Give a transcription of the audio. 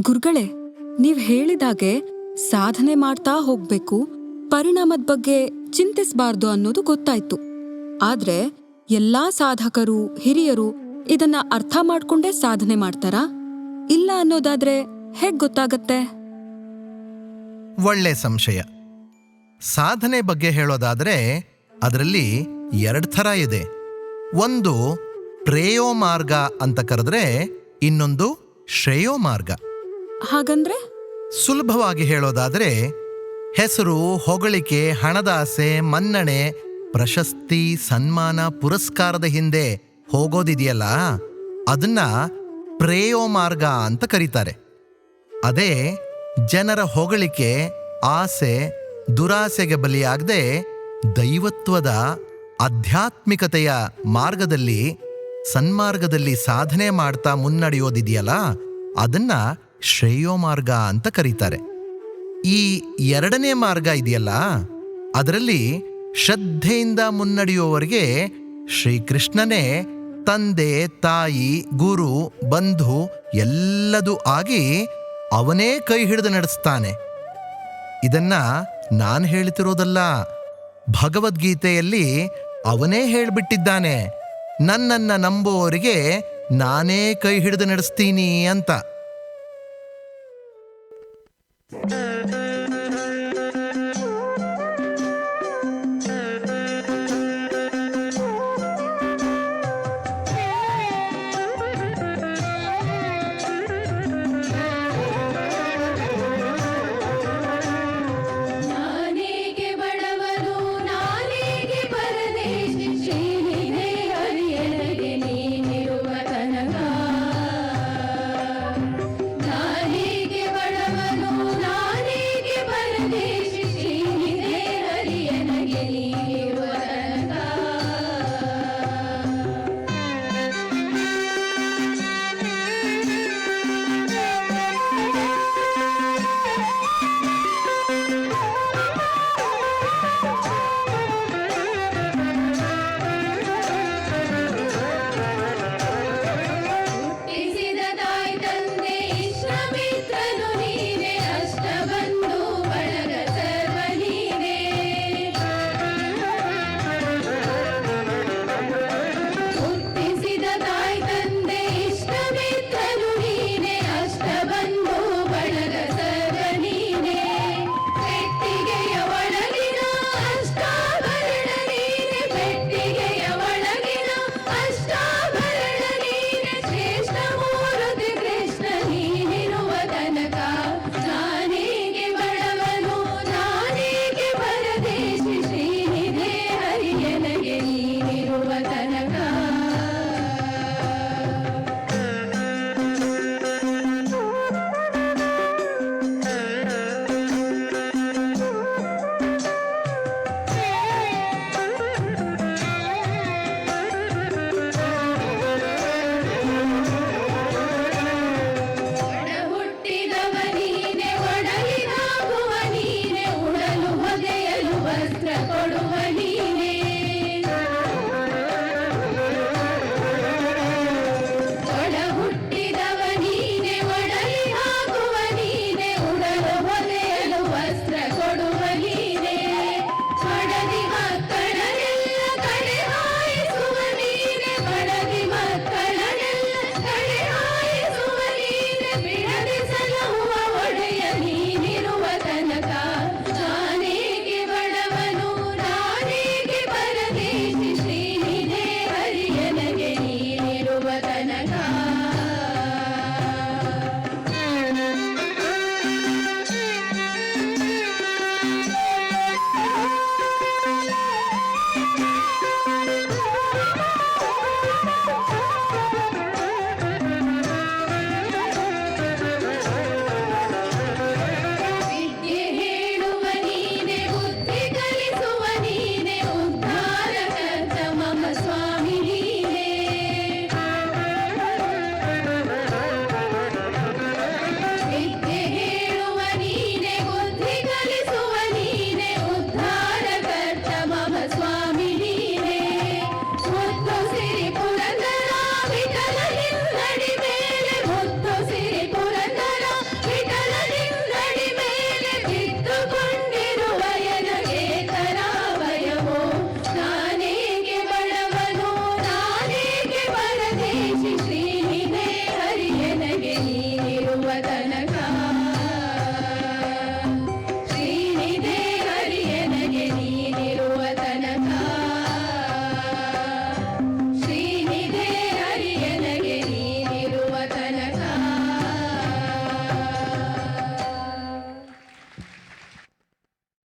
ಗುರುಗಳೇ, ನೀವ್ ಹೇಳಿದಾಗೆ ಸಾಧನೆ ಮಾಡ್ತಾ ಹೋಗ್ಬೇಕು, ಪರಿಣಾಮದ ಬಗ್ಗೆ ಚಿಂತಿಸಬಾರ್ದು ಅನ್ನೋದು ಗೊತ್ತಾಯ್ತು. ಆದ್ರೆ ಎಲ್ಲಾ ಸಾಧಕರು, ಹಿರಿಯರು ಇದನ್ನ ಅರ್ಥ ಮಾಡ್ಕೊಂಡೇ ಸಾಧನೆ ಮಾಡ್ತಾರಾ? ಇಲ್ಲ ಅನ್ನೋದಾದ್ರೆ ಹೇಗ್ ಗೊತ್ತಾಗತ್ತೆ? ಒಳ್ಳೆ ಸಂಶಯ. ಸಾಧನೆ ಬಗ್ಗೆ ಹೇಳೋದಾದ್ರೆ ಅದರಲ್ಲಿ ಎರಡು ಥರ ಇದೆ. ಒಂದು, ಪ್ರೇಯೋ ಮಾರ್ಗ ಅಂತ ಕರೆದ್ರೆ ಇನ್ನೊಂದು, ಶ್ರೇಯೋ ಮಾರ್ಗ. ಹಾಗಂದ್ರೆ? ಸುಲಭವಾಗಿ ಹೇಳೋದಾದ್ರೆ, ಹೆಸರು, ಹೊಗಳಿಕೆ, ಹಣದ ಆಸೆ, ಮನ್ನಣೆ, ಪ್ರಶಸ್ತಿ, ಸನ್ಮಾನ, ಪುರಸ್ಕಾರದ ಹಿಂದೆ ಹೋಗೋದಿದೆಯಲ್ಲ? ಅದನ್ನ ಪ್ರೇಯೋ ಮಾರ್ಗ ಅಂತ ಕರೀತಾರೆ. ಅದೇ, ಜನರ ಹೊಗಳಿಕೆ, ಆಸೆ, ದುರಾಸೆಗೆ ಬಲಿಯಾಗದೆ ದೈವತ್ವದ ಆಧ್ಯಾತ್ಮಿಕತೆಯ ಮಾರ್ಗದಲ್ಲಿ, ಸನ್ಮಾರ್ಗದಲ್ಲಿ ಸಾಧನೆ ಮಾಡ್ತಾ ಮುನ್ನಡೆಯೋದಿದೆಯಲ್ಲ? ಅದನ್ನ ಶ್ರೇಯೋ ಮಾರ್ಗ ಅಂತ ಕರೀತಾರೆ. ಈ ಎರಡನೇ ಮಾರ್ಗ ಇದೆಯಲ್ಲ, ಅದರಲ್ಲಿ ಶ್ರದ್ಧೆಯಿಂದ ಮುನ್ನಡೆಯುವವರಿಗೆ ಶ್ರೀಕೃಷ್ಣನೇ ತಂದೆ, ತಾಯಿ, ಗುರು, ಬಂಧು ಎಲ್ಲದೂ ಆಗಿ ಅವನೇ ಕೈ ಹಿಡಿದು ನಡೆಸ್ತಾನೆ. ಇದನ್ನ ನಾನು ಹೇಳ್ತಿರೋದಲ್ಲ, ಭಗವದ್ಗೀತೆಯಲ್ಲಿ ಅವನೇ ಹೇಳಿಬಿಟ್ಟಿದ್ದಾನೆ, ನನ್ನನ್ನು ನಂಬುವವರಿಗೆ ನಾನೇ ಕೈ ಹಿಡಿದು ನಡೆಸ್ತೀನಿ ಅಂತ. Uh. me.